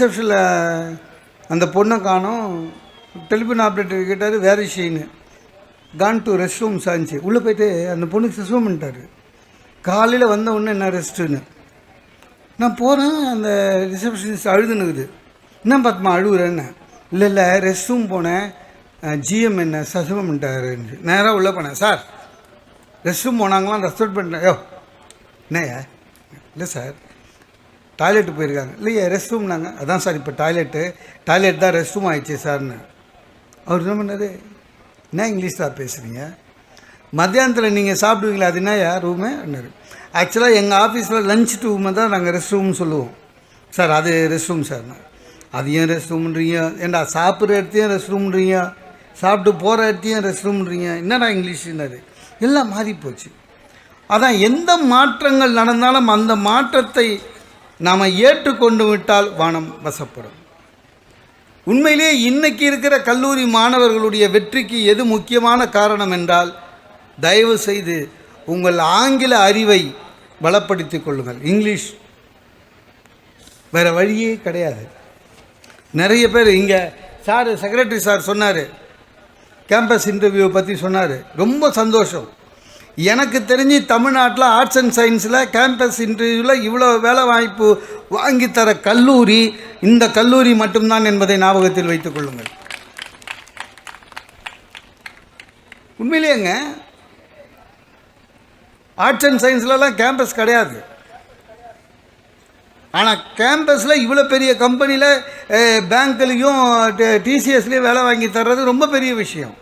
ரிசப்ஷனில் அந்த பொண்ணை காணோம். டெலிஃபோன் ஆப்ரேட்டர் கேட்டார் வேற ஷீனு. கான் டு ரெஸ்ட் ரூம் சாஞ்சி உள்ளே போயிட்டு அந்த பொண்ணுக்கு சிஸ்வம் பண்ணிட்டார். காலையில் வந்த உடனே என்ன ரெஸ்ட்டுன்னு நான் போகிறேன் அந்த ரிசப்ஷனிஸ்ட் அழுதுனுக்குது. என்ன பார்த்துமா அழுகுறேன்னு இல்லை இல்லை. ரெஸ்ட் ரூம் போனேன். ஜிஎம் என்ன சசுவம் பண்ணிட்டாருன்னு. நேராக உள்ளே போனேன் சார். ரெஸ்ட் ரூம் போனாங்களாம் ரெஸ்பெக்ட் பண்ணிட்டேன். யோ என்னய்யா? இல்லை சார். டாய்லெட்டு போயிருக்காங்க. இல்லையா ரெஸ்ட் ரூம்னாங்க அதான் சார் இப்போ டாய்லெட்டு. டாய்லெட் தான் ரெஸ்ட் ரூம் ஆயிடுச்சு சார்னு. அவர் என்ன பண்ணார்? என்ன இங்கிலீஷ் தான் பேசுகிறீங்க மத்தியானத்தில் நீங்கள் சாப்பிடுவீங்களா? அது என்ன யார் ரூமு அப்படின்னாரு ஆக்சுவலாக எங்கள் ஆஃபீஸில் லஞ்ச் ரூமை தான் நாங்கள் ரெஸ்ட் ரூம்னு சொல்லுவோம். சார் அது ரெஸ்ட் ரூம் சார். அது ஏன் ரெஸ்ட் ரூம்ன்றீங்க ஏண்டா சாப்பிட்ற இடத்தையும் ரெஸ்ட் ரூம்ன்றீங்க சாப்பிட்டு போகிற இடத்தையும் ரெஸ்ட் ரூம்ன்றீங்க என்னடா இங்கிலீஷ்னாரு எல்லாம் மாறி போச்சு அதான் எந்த மாற்றங்கள் நடந்தாலும் அந்த மாற்றத்தை நாம் ஏற்றுக்கொண்டு விட்டால் வானம் வசப்படும். உண்மையிலே இன்னைக்கு இருக்கிற கல்லூரி மாணவர்களுடைய வெற்றிக்கு எது முக்கியமான காரணம் என்றால் தயவு செய்து உங்கள் ஆங்கில அறிவை பலப்படுத்திக் கொள்ளுங்கள். இங்கிலீஷ் வேறு வழியே கிடையாது. நிறைய பேர் இங்கே சார் செக்ரட்டரி சார் சொன்னார் கேம்பஸ் இன்டர்வியூ பற்றி சொன்னார். ரொம்ப சந்தோஷம். எனக்கு தெரிஞ்சு தமிழ்நாட்டில் ஆர்ட்ஸ் அண்ட் சயின்ஸில் கேம்பஸ் இன்டர்வியூவில் இவ்வளோ வேலை வாய்ப்பு வாங்கித்தர தர கல்லூரி இந்த கல்லூரி மட்டும்தான் என்பதை ஞாபகத்தில் வைத்துக் கொள்ளுங்கள். உண்மையிலேங்க ஆர்ட்ஸ் அண்ட் சயின்ஸ்லலாம் கேம்பஸ் கிடையாது. ஆனால் கேம்பஸில் இவ்வளோ பெரிய கம்பெனியில் பேங்க்லேயும் டிசிஎஸ்லேயும் வேலை வாங்கி தர்றது ரொம்ப பெரிய விஷயம்.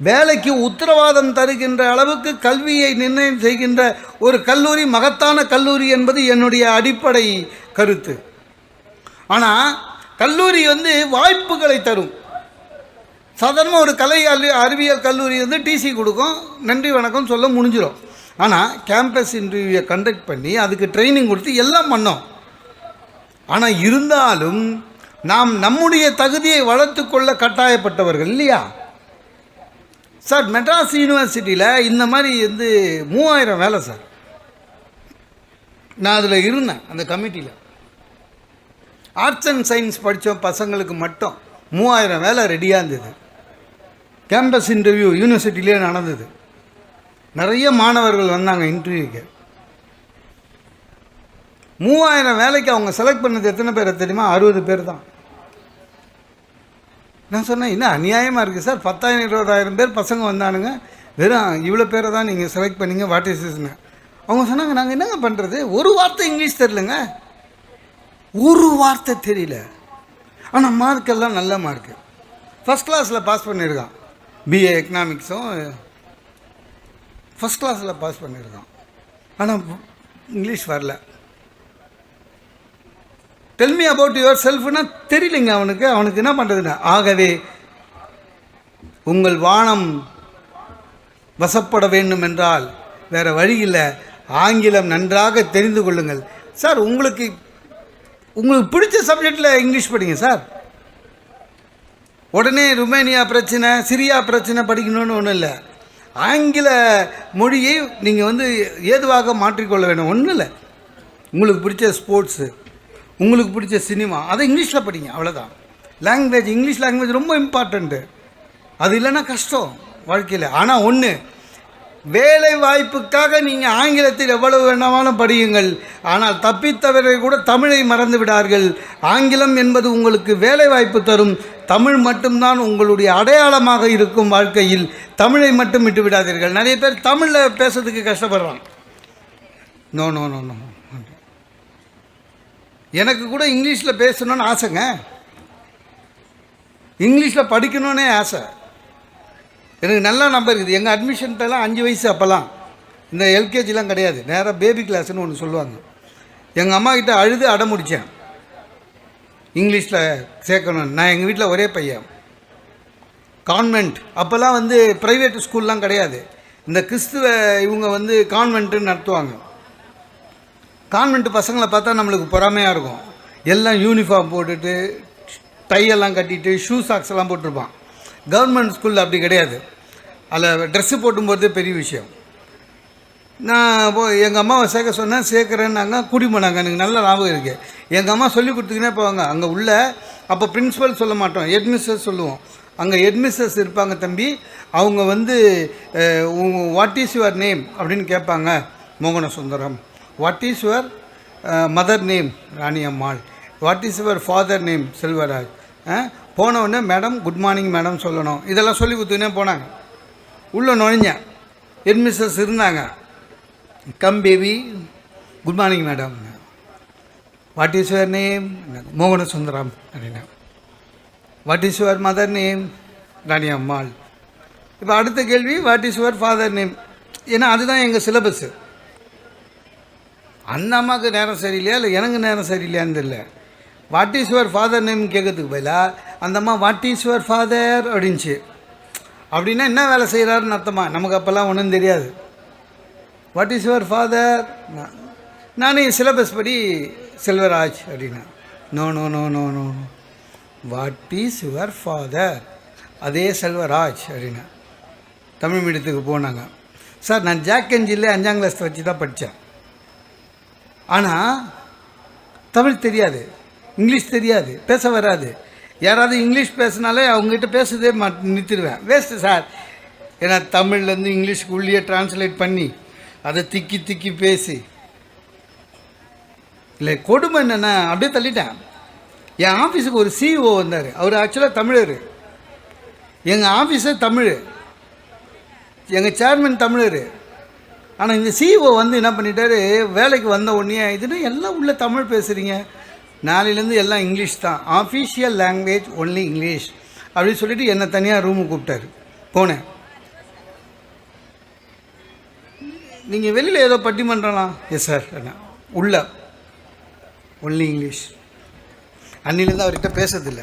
வேலைக்கு உத்தரவாதம் தருகின்ற அளவுக்கு கல்வியை நிர்ணயம் செய்கின்ற ஒரு கல்லூரி மகத்தான கல்லூரி என்பது என்னுடைய அடிப்படை கருத்து. ஆனால் கல்லூரி வந்து வாய்ப்புகளை தரும். சாதாரணமாக ஒரு கலை அறி அறிவியல் கல்லூரி வந்து டிசி கொடுக்கும் நன்றி வணக்கம் சொல்ல முடிஞ்சிடும் ஆனால் கேம்பஸ் இன்டர்வியூவை கண்டக்ட் பண்ணி அதுக்கு ட்ரைனிங் கொடுத்து எல்லாம் பண்ணோம். ஆனால் இருந்தாலும் நாம் நம்முடைய தகுதியை வளர்த்து கொள்ள கட்டாயப்பட்டவர்கள் இல்லையா? சார் மெட்ராஸ் யூனிவர்சிட்டியில் இந்த மாதிரி வந்து மூவாயிரம் வேலை சார். நான் அதில் இருந்தேன் அந்த கமிட்டியில் ஆர்ட்ஸ் அண்ட் சயின்ஸ் படித்த பசங்களுக்கு மட்டும் மூவாயிரம் வேலை ரெடியாக இருந்தது. கேம்பஸ் இன்டர்வியூ யூனிவர்சிட்டிலே நடந்தது. நிறைய மாணவர்கள் வந்தாங்க இன்டர்வியூக்கு மூவாயிரம் வேலைக்கு அவங்க செலக்ட் பண்ணது எத்தனை பேர் தெரியுமா? அறுபது பேர் தான். நான் சொன்னேன் என்ன அநியாயமாக இருக்குது சார்? பத்தாயிரம் இருபதாயிரம் பேர் பசங்க வந்தானுங்க. வெறும் இவ்வளோ பேரை தான் நீங்கள் செலக்ட் பண்ணிங்க. வாட் இஸ் இஸ்னு அவங்க சொன்னாங்க நாங்கள் என்னங்க பண்ணுறது ஒரு வார்த்தை இங்கிலீஷ் தெரிலங்க ஒரு வார்த்தை தெரியல. ஆனால் மார்க் எல்லாம் நல்ல மார்க்கு ஃபஸ்ட் கிளாஸில் பாஸ் பண்ணியிருக்கான் பிஏ எக்கனாமிக்ஸும் ஃபஸ்ட் கிளாஸில் பாஸ் பண்ணியிருக்கான் ஆனால் இங்கிலீஷ் வரல. டெல் மீ அபவுட் யுவர் செல்ஃப்னா தெரியலைங்க அவனுக்கு. அவனுக்கு என்ன பண்ணுறதுங்க ஆகவே உங்கள் வானம் வசப்பட வேண்டும் என்றால் வேறு வழி இல்லை. ஆங்கிலம் நன்றாக தெரிந்து கொள்ளுங்கள். சார் உங்களுக்கு உங்களுக்கு பிடிச்ச சப்ஜெக்டில் இங்கிலீஷ் படிங்க சார். உடனே ருமேனியா பிரச்சனை சிரியா பிரச்சனை படிக்கணும்னு ஒன்றும் இல்லை. ஆங்கில மொழியை நீங்கள் வந்து ஏதுவாக மாற்றிக்கொள்ள வேண்டும் ஒன்றும் இல்லை. உங்களுக்கு பிடிச்ச ஸ்போர்ட்ஸு உங்களுக்கு பிடிச்ச சினிமா அதை இங்கிலீஷில் படிங்க அவ்வளோதான் லாங்குவேஜ் இங்கிலீஷ் லாங்குவேஜ் ரொம்ப இம்பார்ட்டண்ட்டு அது இல்லைன்னா கஷ்டம் வாழ்க்கையில். ஆனால் ஒன்று வேலை வாய்ப்புக்காக நீங்கள் ஆங்கிலத்தில் எவ்வளவு வேணாலும் படியுங்கள். ஆனால் தப்பித்தவர்கள் கூட தமிழை மறந்து விடார்கள். ஆங்கிலம் என்பது உங்களுக்கு வேலை வாய்ப்பு தரும். தமிழ் மட்டும்தான் உங்களுடைய அடையாளமாக இருக்கும் வாழ்க்கையில். தமிழை மட்டும் விட்டு விடாதீர்கள் நிறைய பேர் தமிழில் பேசுறதுக்கு கஷ்டப்படுறான் நோ நோ நோ நோ எனக்கு கூட இங்கிலீஷில் பேசணும்னு ஆசைங்க. இங்கிலீஷில் படிக்கணுன்னே ஆசை. எனக்கு நல்லா நம்பர் இருக்குது. எங்கள் அட்மிஷன்ட்டெல்லாம் அஞ்சு வயசு அப்போல்லாம் இந்த எல்கேஜிலாம் கிடையாது. நேராக பேபி கிளாஸ்னு ஒன்று சொல்லுவாங்க. எங்கள் அம்மா கிட்ட அழுது அடம் முடித்தேன் இங்கிலீஷில் சேர்க்கணும் நான் எங்கள் வீட்டில் ஒரே பையன். கான்வென்ட் அப்போல்லாம் வந்து ப்ரைவேட் ஸ்கூல்லாம் கிடையாது. இந்த கிறிஸ்துவ இவங்க வந்து கான்வென்ட்டுன்னு நடத்துவாங்க. கான்வென்ட் பசங்களை பார்த்தா நம்மளுக்கு பொறாமையாக இருக்கும். எல்லாம் யூனிஃபார்ம் போட்டுட்டு டையெல்லாம் கட்டிட்டு ஷூ சாக்ஸ் எல்லாம் போட்டிருப்பான். கவர்மெண்ட் ஸ்கூலில் அப்படி கிடையாது. அதில் ட்ரெஸ்ஸு போட்டும்போது பெரிய விஷயம். நான் போ எங்கள் அம்மாவை சேர்க்க சொன்னேன் சேர்க்குறேன்னாங்க கூட்டி போனாங்க. எனக்கு நல்ல லாபம் இருக்குது எங்கள் அம்மா சொல்லி கொடுத்துக்கினே போவாங்க அங்கே உள்ள அப்போ பிரின்ஸிபல் சொல்ல மாட்டோம். ஹெட்மிஸ்டர் சொல்லுவோம். அங்கே ஹெட்மிஸ்டர்ஸ் இருப்பாங்க தம்பி. அவங்க வந்து வாட் இஸ் யுவர் நேம் அப்படின்னு கேட்பாங்க. மோகன Sundaram. What is your mother name Rani Ammal what is your father name Selvaraj போனவுடனே மேடம் குட் மார்னிங் மேடம் சொல்லணும். இதெல்லாம் சொல்லி கொடுத்துனே போனாங்க. உள்ளே நுழைஞ்சேன் ஹெட்மிஸ்டர்ஸ் இருந்தாங்க. Come baby good morning madam what is your name மோகன சுந்தரம் அப்படின்னா. What is your mother name Rani Ammal இப்போ அடுத்த கேள்வி what is your father name ஏன்னா அதுதான் எங்கள் சிலபஸ்ஸு அந்த அம்மாவுக்கு நேரம் சரியில்லையா இல்லை எனக்கு நேரம் சரியில்லையான்னு தெரியல. What is your father name கேட்கறதுக்கு பதிலாக அந்த அம்மா வாட் இஸ் யுவர் ஃபாதர் அப்படின்ச்சு அப்படின்னா என்ன வேலை செய்கிறாருன்னு அர்த்தமா? நமக்கு அப்போல்லாம் ஒன்றும் தெரியாது. வாட் இஸ் யுவர் ஃபாதர் நான் சிலபஸ் படி செல்வராஜ் அப்படின்னா. No no no no no what is your father அதே செல்வராஜ் அப்படின்னா. தமிழ் மீடியத்துக்கு போனாங்க. சார் நான் ஜாக் என்ஜின்ல அஞ்சாம் கிளாஸ் வச்சு தான் படித்தேன் ஆனால் தமிழ் தெரியாது. இங்கிலீஷ் தெரியாது. பேச வராது. யாராவது இங்கிலீஷ் பேசினாலே அவங்ககிட்ட பேசுதே மா நிறுத்திடுவேன். வேஸ்ட்டு சார் ஏன்னா தமிழ்லேருந்து இங்கிலீஷ்க்கு உள்ளே ட்ரான்ஸ்லேட் பண்ணி அதை திக்கி திக்கி பேசி. இல்லை கொடுமை என்னென்னா அப்படியே தள்ளிட்டேன். என் ஆஃபீஸுக்கு ஒரு சிஇஓ வந்தார். அவர் ஆக்சுவலாக தமிழர். எங்கள் ஆஃபீஸே தமிழ். எங்கள் சேர்மன் தமிழர். ஆனால் இந்த சிஇஓ வந்து என்ன பண்ணிட்டாரு? வேலைக்கு வந்த உடனே இதுன்னு எல்லாம் உள்ளே தமிழ் பேசுகிறீங்க நாளையிலேருந்து எல்லாம் இங்கிலீஷ் தான். ஆஃபீஷியல் லாங்குவேஜ் ஒன்லி இங்கிலீஷ் அப்படின்னு சொல்லிட்டு என்னை தனியாக ரூமுக்கு கூப்பிட்டாரு. போனேன். நீங்கள் வெளியில் ஏதோ பட்டிமன்றலாம் எஸ் சார் உள்ள. ஒன்லி இங்கிலீஷ் அன்னிலேருந்து அவர்கிட்ட பேசுறதில்ல.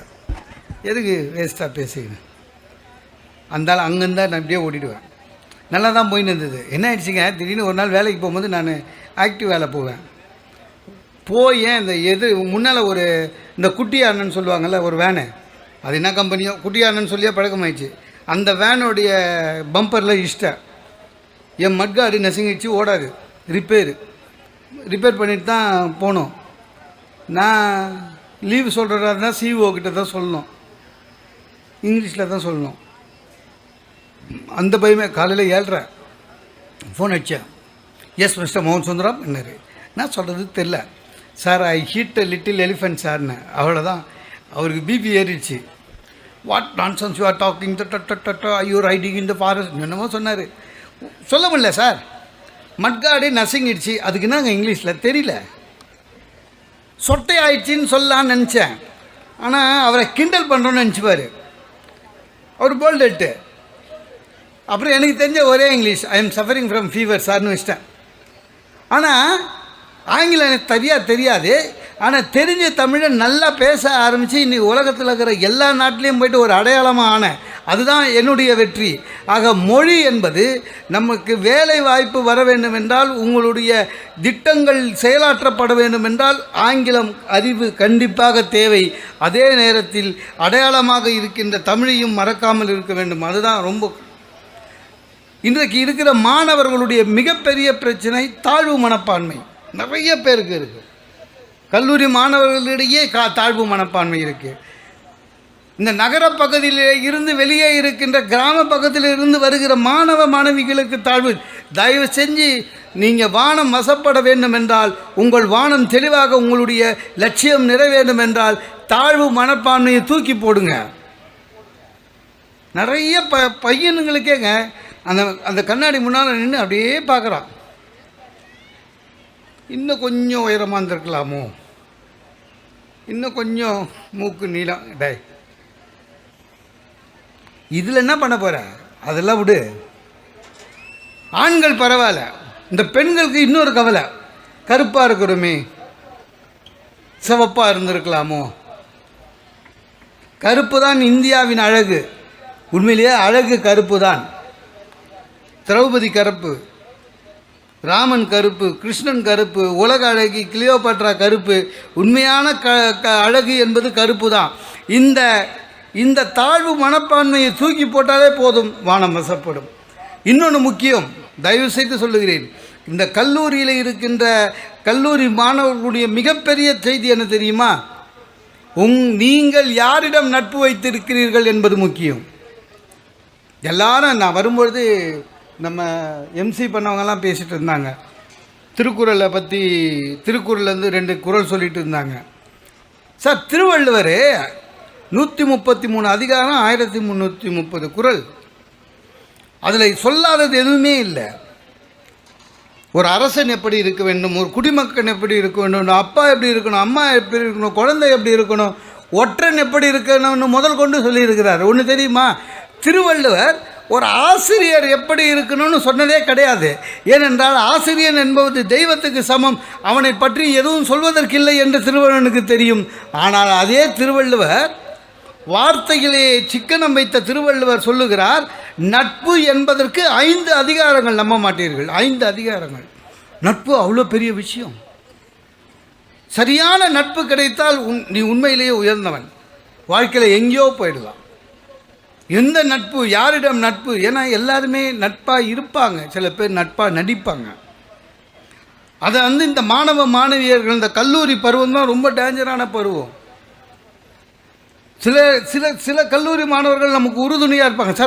எதுக்கு வேஸ்ட்டாக பேசிக்கணும் அந்தாலும் அங்கேருந்தா நான் இப்படியே ஓடிடுவேன். நல்லா தான் போயின்னு இருந்தது என்ன ஆயிடுச்சுங்க? திடீர்னு ஒரு நாள் வேலைக்கு போகும்போது நான் ஆக்டிவ் வேலை போவேன். போய் இந்த எது முன்னால் ஒரு இந்த குட்டி அண்ணன் சொல்லுவாங்கள்ல ஒரு வேனு அது என்ன கம்பெனியோ குட்டி அண்ணன் சொல்லியே பழக்கமாயிடுச்சு. அந்த வேனுடைய பம்பரில் இஷ்டம் என் மட்காடு நசுங்கிடுச்சு ஓடாது. ரிப்பேரு ரிப்பேர் பண்ணிட்டு தான் போனோம். நான் லீவு சொல்கிறதா இருந்தால் சிஓ கிட்ட தான் சொல்லணும். இங்கிலீஷில் தான் சொல்லணும். அந்த பயமே காலையில் ஏழ்றேன் ஃபோன் அடித்தேன் எஸ் மிஸ்டர் மோகன் சுந்தரம் என்னரு. நான் சொல்கிறது தெரில. Sir I hit little elephant சார்னு அவ்வளோதான் அவருக்கு பிபி ஏறிடுச்சு. What nonsense you are talking ஐயோ ரைடிங் இந்த ஃபாரஸ்ட் என்னமோ சொன்னார். சொல்ல முடியல சார் மட்காடு நசுங்கிடுச்சு. அதுக்கு என்னங்க இங்கிலீஷில்? தெரியல. சொட்டை ஆயிடுச்சின்னு சொல்லலான்னு நினச்சேன். ஆனால் அவரை கிண்டல் பண்ணுறோன்னு நினச்சிப்பார். அவர் போல்டெட்டு அப்புறம் எனக்கு தெரிஞ்ச ஒரே English. I am suffering from fever சார்னு வச்சிட்டேன். ஆனால் ஆங்கிலம் எனக்கு தெரியாது தெரியாது. ஆனால் தெரிஞ்ச தமிழை நல்லா பேச ஆரம்பித்து இன்றைக்கி உலகத்தில் இருக்கிற எல்லா நாட்டிலையும் போயிட்டு ஒரு அடையாளமாக ஆனேன். அதுதான் என்னுடைய வெற்றி. ஆக மொழி என்பது நமக்கு வேலை வாய்ப்பு வர வேண்டும் என்றால் உங்களுடைய திட்டங்கள் செயலாற்றப்பட வேண்டும் என்றால் ஆங்கிலம் அறிவு கண்டிப்பாக தேவை. அதே நேரத்தில் அடையாளமாக இருக்கின்ற தமிழையும் மறக்காமல் இருக்க வேண்டும். அதுதான் ரொம்ப இன்றைக்கு இருக்கிற மாணவர்களுடைய மிகப்பெரிய பிரச்சனை தாழ்வு மனப்பான்மை. நிறைய பேருக்கு இருக்குது கல்லூரி மாணவர்களிடையே கா தாழ்வு மனப்பான்மை இருக்குது இந்த நகர பகுதியில் இருந்து வெளியே இருக்கின்ற கிராம பக்கத்தில் இருந்து வருகிற மாணவ மாணவிகளுக்கு தாழ்வு. தயவு செஞ்சு நீங்கள் வானம் வசப்பட வேண்டும் என்றால் உங்கள் வானம் தெளிவாக உங்களுடைய லட்சியம் நிறைவேறும் என்றால் தாழ்வு மனப்பான்மையை தூக்கி போடுங்க. நிறைய ப பையனுங்களுக்கேங்க அந்த அந்த கண்ணாடி முன்னால் நின்று அப்படியே பார்க்குறான் இன்னும் கொஞ்சம் உயரமாக இருந்திருக்கலாமோ? இன்னும் கொஞ்சம் மூக்கு நீளம். டே இதில் என்ன பண்ண போகிற அதெல்லாம் விடு. ஆண்கள் பரவாயில்ல. இந்த பெண்களுக்கு இன்னொரு கவலை. கருப்பாக இருக்கிறோமே சிவப்பாக இருந்திருக்கலாமோ? கருப்பு தான் இந்தியாவின் அழகு. உண்மையிலேயே அழகு கருப்பு தான் திரௌபதி கருப்பு ராமன் கருப்பு கிருஷ்ணன் கருப்பு உலக அழகி கிளியோபாட்ரா கருப்பு உண்மையான க க அழகு என்பது கருப்பு தான் இந்த இந்த தாழ்வு மனப்பான்மையை தூக்கி போட்டாலே போதும் வானம் வசப்படும். இன்னொன்று முக்கியம் தயவு செய்து சொல்லுகிறேன் இந்த கல்லூரியில் இருக்கின்ற கல்லூரி மாணவர்களுடைய மிகப்பெரிய செய்தி என்ன தெரியுமா? உங் நீங்கள் யாரிடம் நட்பு வைத்திருக்கிறீர்கள் என்பது முக்கியம். எல்லாரும் நான் வரும்பொழுது நம்ம எம்சி பண்ணவங்கெல்லாம் பேசிகிட்டு இருந்தாங்க. திருக்குறளை பற்றி திருக்குறள்லேருந்து ரெண்டு குறள் சொல்லிட்டு இருந்தாங்க. சார் திருவள்ளுவர் நூற்றி முப்பத்தி மூணு அதிகாரம் ஆயிரத்தி முந்நூற்றி முப்பது குறள் அதில் சொல்லாதது எதுவுமே இல்லை. ஒரு அரசன் எப்படி இருக்க வேண்டும் ஒரு குடிமக்கன் எப்படி இருக்க வேண்டும் அப்பா எப்படி இருக்கணும் அம்மா எப்படி இருக்கணும் குழந்தை எப்படி இருக்கணும் ஒற்றன் எப்படி இருக்கணும்னு முதல் கொண்டு சொல்லியிருக்கிறார். ஒன்று தெரியுமா? திருவள்ளுவர் ஒரு ஆசிரியர் எப்படி இருக்கணும்னு சொன்னதே கிடையாது. ஏனென்றால் ஆசிரியன் என்பது தெய்வத்துக்கு சமம். அவனை பற்றி எதுவும் சொல்வதற்கில்லை என்று திருவள்ளுவனுக்கு தெரியும். ஆனால் அதே திருவள்ளுவர் வார்த்தையிலே சிக்கனம் வைத்த திருவள்ளுவர் சொல்லுகிறார் நட்பு என்பதற்கு ஐந்து அதிகாரங்கள் நம்ப மாட்டீர்கள். ஐந்து அதிகாரங்கள். நட்பு அவ்வளோ பெரிய விஷயம். சரியான நட்பு கிடைத்தால் உன் நீ உண்மையிலேயே உயர்ந்தவன். வாழ்க்கையில் எங்கேயோ போயிடலாம். எந்த நட்பு யாரிடம் நட்பு? ஏன்னா எல்லாருமே நட்பாக இருப்பாங்க. சில பேர் நட்பாக நடிப்பாங்க. அதை வந்து இந்த மாணவ மாணவியர்கள் இந்த கல்லூரி பருவம் தான் ரொம்ப டேஞ்சரான பருவம். சில சில சில கல்லூரி மாணவர்கள் நமக்கு உறுதுணையாக இருப்பாங்க. சார்